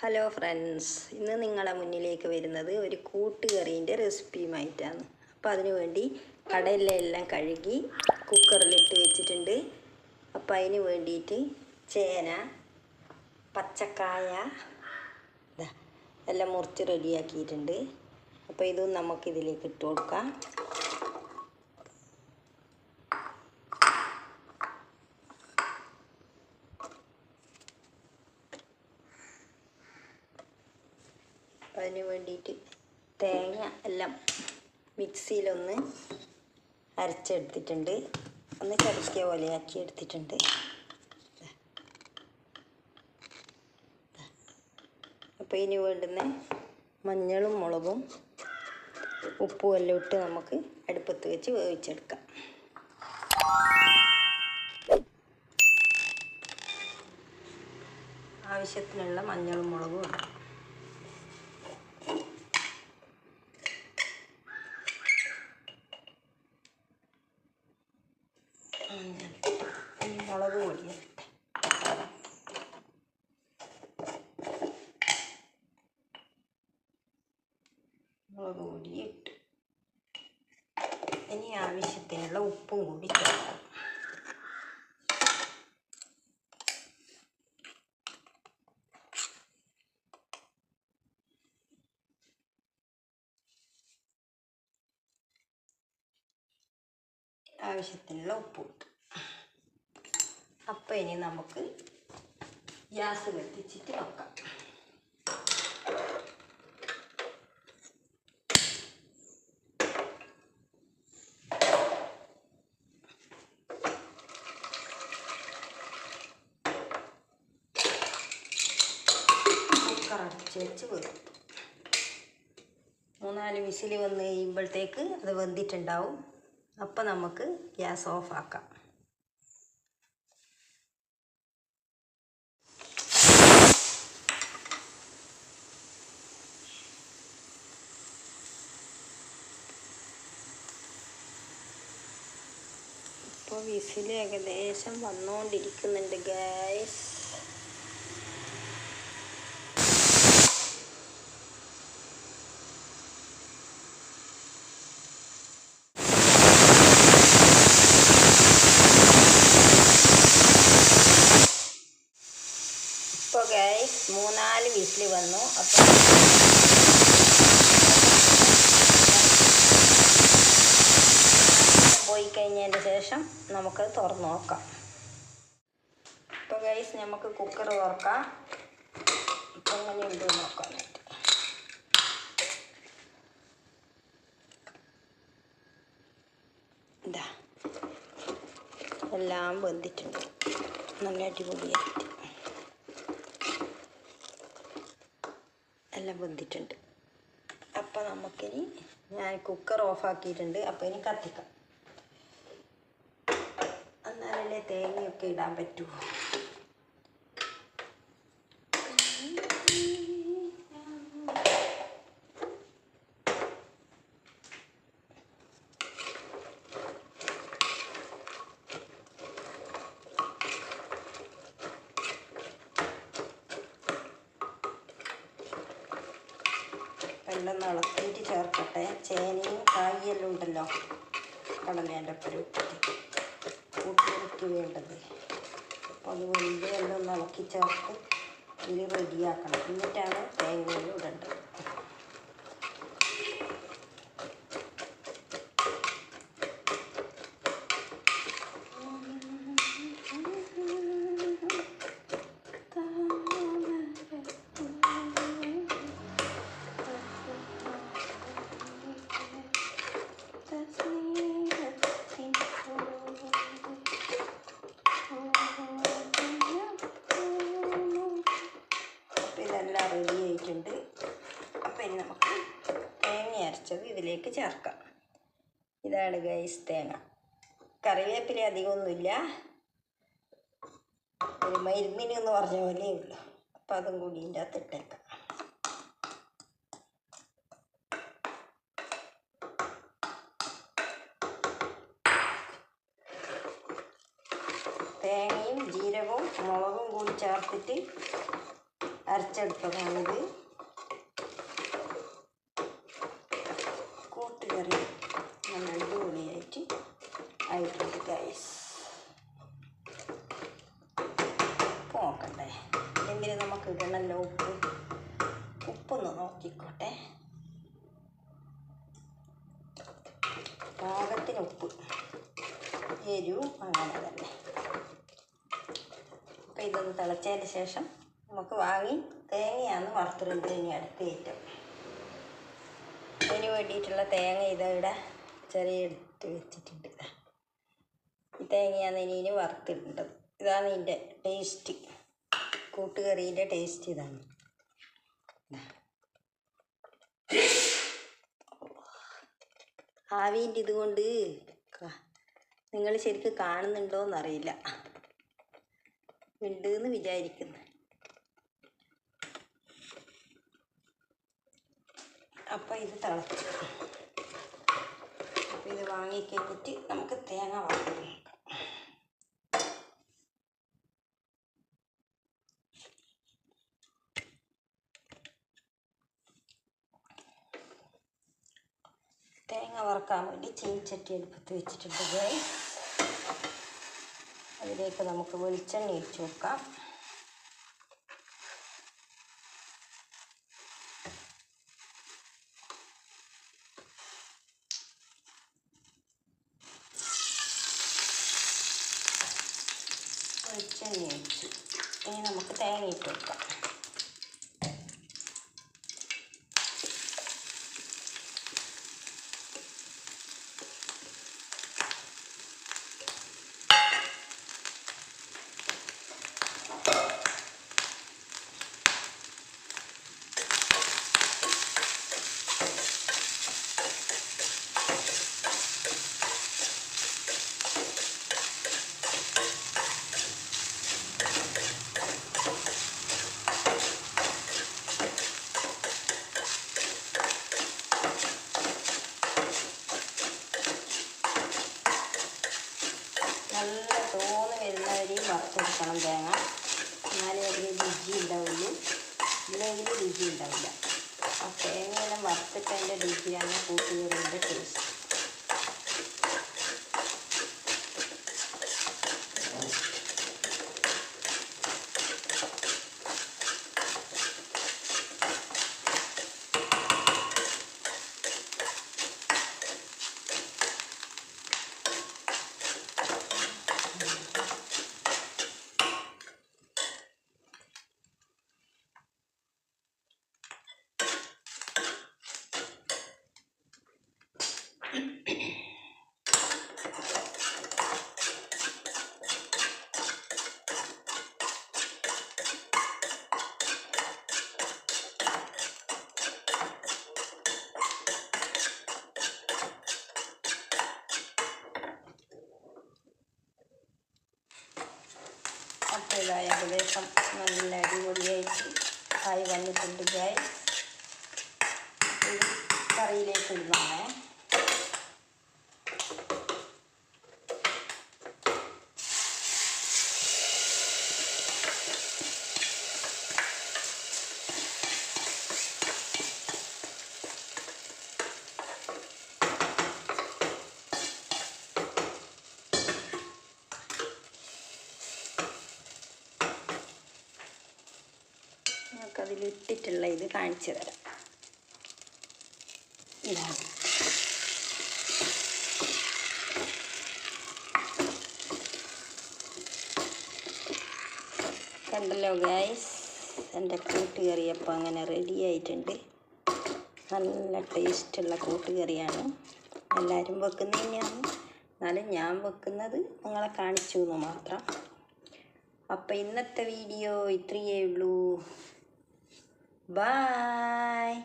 Hello friends ഇന്ന് നിങ്ങളെ മുന്നിലേക്ക് വരുന്നത് ഒരു കൂട്ടുകറീന്റെ റെസിപ്പിയുമായിട്ടാണ്. അപ്പോൾ അതിനുവേണ്ടി കടലെല്ലാം കഴുകി കുക്കറിലിട്ട് വെച്ചിട്ടുണ്ട്. അപ്പോൾ അതിന് വേണ്ടിയിട്ട് ചേന പച്ചക്കായ എല്ലാം മുറിച്ച് റെഡിയാക്കിയിട്ടുണ്ട് അപ്പോൾ ഇതും നമുക്കിതിലേക്ക് ഇട്ട് കൊടുക്കാം അതിന് വേണ്ടിയിട്ട് തേങ്ങ എല്ലാം മിക്സിയിലൊന്ന് അരച്ചെടുത്തിട്ടുണ്ട്. ഒന്ന് ചതക്കിയ പോലെ ആക്കി എടുത്തിട്ടുണ്ട്. അപ്പോൾ ഇനി വേണ്ടുന്ന മഞ്ഞളും മുളകും ഉപ്പും എല്ലാം ഇട്ട് നമുക്ക് അടുപ്പത്ത് വെച്ച് വേവിച്ചെടുക്കാം. ആവശ്യത്തിനുള്ള മഞ്ഞളും മുളകും ഇടാം ഈ മുളക് പൊടി മുളക് പൊടി ഇട്ട് ഇനി ആവശ്യത്തിനുള്ള ഉപ്പും കൂടി ചേർക്കാം ആവശ്യത്തിനുള്ള ഉപ്പ് കിട്ടും അപ്പം ഇനി നമുക്ക് ഗ്യാസ് കത്തിച്ചിട്ട് വെക്കും. മൂന്നാൽ വിസിൽ വന്ന് കഴിയുമ്പോഴത്തേക്ക് അത് വെന്തിട്ടുണ്ടാവും. അപ്പം നമുക്ക് ഗ്യാസ് ഓഫ് ആക്കാം ഇപ്പോൾ വിസിൽ ഏകദേശം വന്നുകൊണ്ടിരിക്കുന്നുണ്ട് ഗ്യാസ് ഇപ്പോൾ ഗൈസ് മൂന്നാൽ വിസിൽ വന്നു. അപ്പോൾ പോയി കഴിഞ്ഞതിന് ശേഷം നമുക്ക് തുറന്ന് നോക്കാം. ഇപ്പോൾ ഗൈസ് നമുക്ക് കുക്കർ തുറക്കാം. ഇപ്പം എങ്ങനെയുണ്ട് നോക്കാം ഇതാ. എല്ലാം വെന്തിട്ടുണ്ട്. നല്ല അടിപൊളിയായിട്ട്. എല്ലാം വെന്തിട്ടുണ്ട്. അപ്പം നമുക്കിനി ഞാൻ കുക്കർ ഓഫാക്കിയിട്ടുണ്ട് അപ്പോൾ ഇനി കത്തിക്കാം. എന്നാലല്ലേ തേങ്ങയൊക്കെ ഇടാൻ പറ്റൂ. ഇളക്കിയിട്ട് ചേർക്കട്ടെ. ചേനയും കായെല്ലാം ഉണ്ടല്ലോ. കടലേന്റെ ഒപ്പം ഉപ്പിട്ട് കൂട്ടിയിറക്കി വേണ്ടത്. അപ്പോൾ അത് വലിയ എല്ലാം ഒന്ന് ഇളക്കി ചേർത്ത് ഇതിൽ റെഡിയാക്കണം എന്നിട്ടാണ് തേങ്ങയിൽ ഇടേണ്ടത് അപ്പോൾ ഇതെല്ലാം റെഡി ആയിട്ടുണ്ട് അപ്പോൾ ഇനി നമുക്ക് തേങ്ങ അരച്ചത് ഇതിലേക്ക് ചേർക്കാം. ഇതാണ് ഗൈസ് തേങ്ങ. കറിവേപ്പില അധികമൊന്നുമില്ല. ഒരു മരുന്നിന് എന്ന് പറഞ്ഞ പോലെയേ ഉള്ളൂ. അപ്പം അതും കൂടി ഇതിന്റെ അകത്ത് ഇട്ടേക്കാം. തേങ്ങയും ജീരകവും മുളകും കൂടി ചേർത്തിട്ട് അരച്ചെടുത്തതാണിത് കൂട്ടുകറി നല്ല അടിപൊളിയായിട്ട് ആയിട്ടുണ്ട് ഗൈസ് ഉപ്പ് നോക്കണ്ടേ ഇല്ലെങ്കിൽ നമുക്ക് ഇടണമല്ലോ ഉപ്പ് ഉപ്പൊന്ന് നോക്കിക്കോട്ടെ. പാകത്തിന് ഉപ്പ്. എരിവും അങ്ങനെ തന്നെ അപ്പം ഇതൊന്ന് തിളച്ചതിന് ശേഷം നമുക്ക് വാങ്ങി തേങ്ങയാണ് വറുത്തിടുന്നത് ഇനി അടുത്ത ഏറ്റവും. അതിന് വേണ്ടിയിട്ടുള്ള തേങ്ങ ഇതാ ഇവിടെ ചെറിയ എടുത്ത് വെച്ചിട്ടുണ്ട്. ഈ തേങ്ങയാണ് ഇനി വറുത്തിടേണ്ടത്. ഇതാണ് ഇതിന്റെ ടേസ്റ്റ് കൂട്ടുകറീന്റെ ടേസ്റ്റ് ഇതാണ്. ആവീന്റെ ഇതുകൊണ്ട് നിങ്ങൾ ശരിക്കും കാണുന്നുണ്ടോ എന്നറിയില്ല. ഉണ്ട് എന്ന് വിചാരിക്കുന്നു. അപ്പം ഇത് തിളച്ചു അപ്പം ഇത് വാങ്ങിക്കഴിഞ്ഞിട്ട് നമുക്ക് തേങ്ങ വറുത്ത് തേങ്ങ വറുക്കാൻ വേണ്ടി ചീനിച്ചട്ടി അടുപ്പത്ത് വെച്ചിട്ടുണ്ട്. അതിലേക്ക് നമുക്ക് വെളിച്ചെണ്ണ ഒഴിച്ചു വെക്കാം വെളിച്ചെണ്ണ ഒഴിച്ചു. ഇനി നമുക്ക് തേങ്ങ ഇട്ട് വെക്കാം നല്ല തോന്ന് വരുന്നവരെയും വറുത്തെടുക്കണം തേങ്ങ. എന്നാലേ അതിന് രുചി ഉണ്ടാവുള്ളൂ. ഇല്ലെങ്കിൽ രുചി ഉണ്ടാവില്ല. ആ തേങ്ങയെല്ലാം വറുത്തിട്ട് അതിന്റെ രുചിയാണ് കൂട്ടുകറിന്റെ ആയി വന്നിട്ടുണ്ട് ഗായ് ഇത് അതിലിട്ടിട്ടുള്ള ഇത് കാണിച്ചു തരാം. കണ്ടല്ലോ ഗായ്സ് എന്റെ കൂട്ടുകറിയപ്പം അങ്ങനെ റെഡി ആയിട്ടുണ്ട്. നല്ല ടേസ്റ്റുള്ള കൂട്ടുകറിയാണ് എല്ലാവരും വെക്കുന്നത് തന്നെയാണ്. എന്നാലും ഞാൻ വെക്കുന്നത് നിങ്ങളെ കാണിച്ചു എന്ന് മാത്രം. അപ്പം ഇന്നത്തെ വീഡിയോ ഇത്രയേ ഉള്ളൂ. Bye.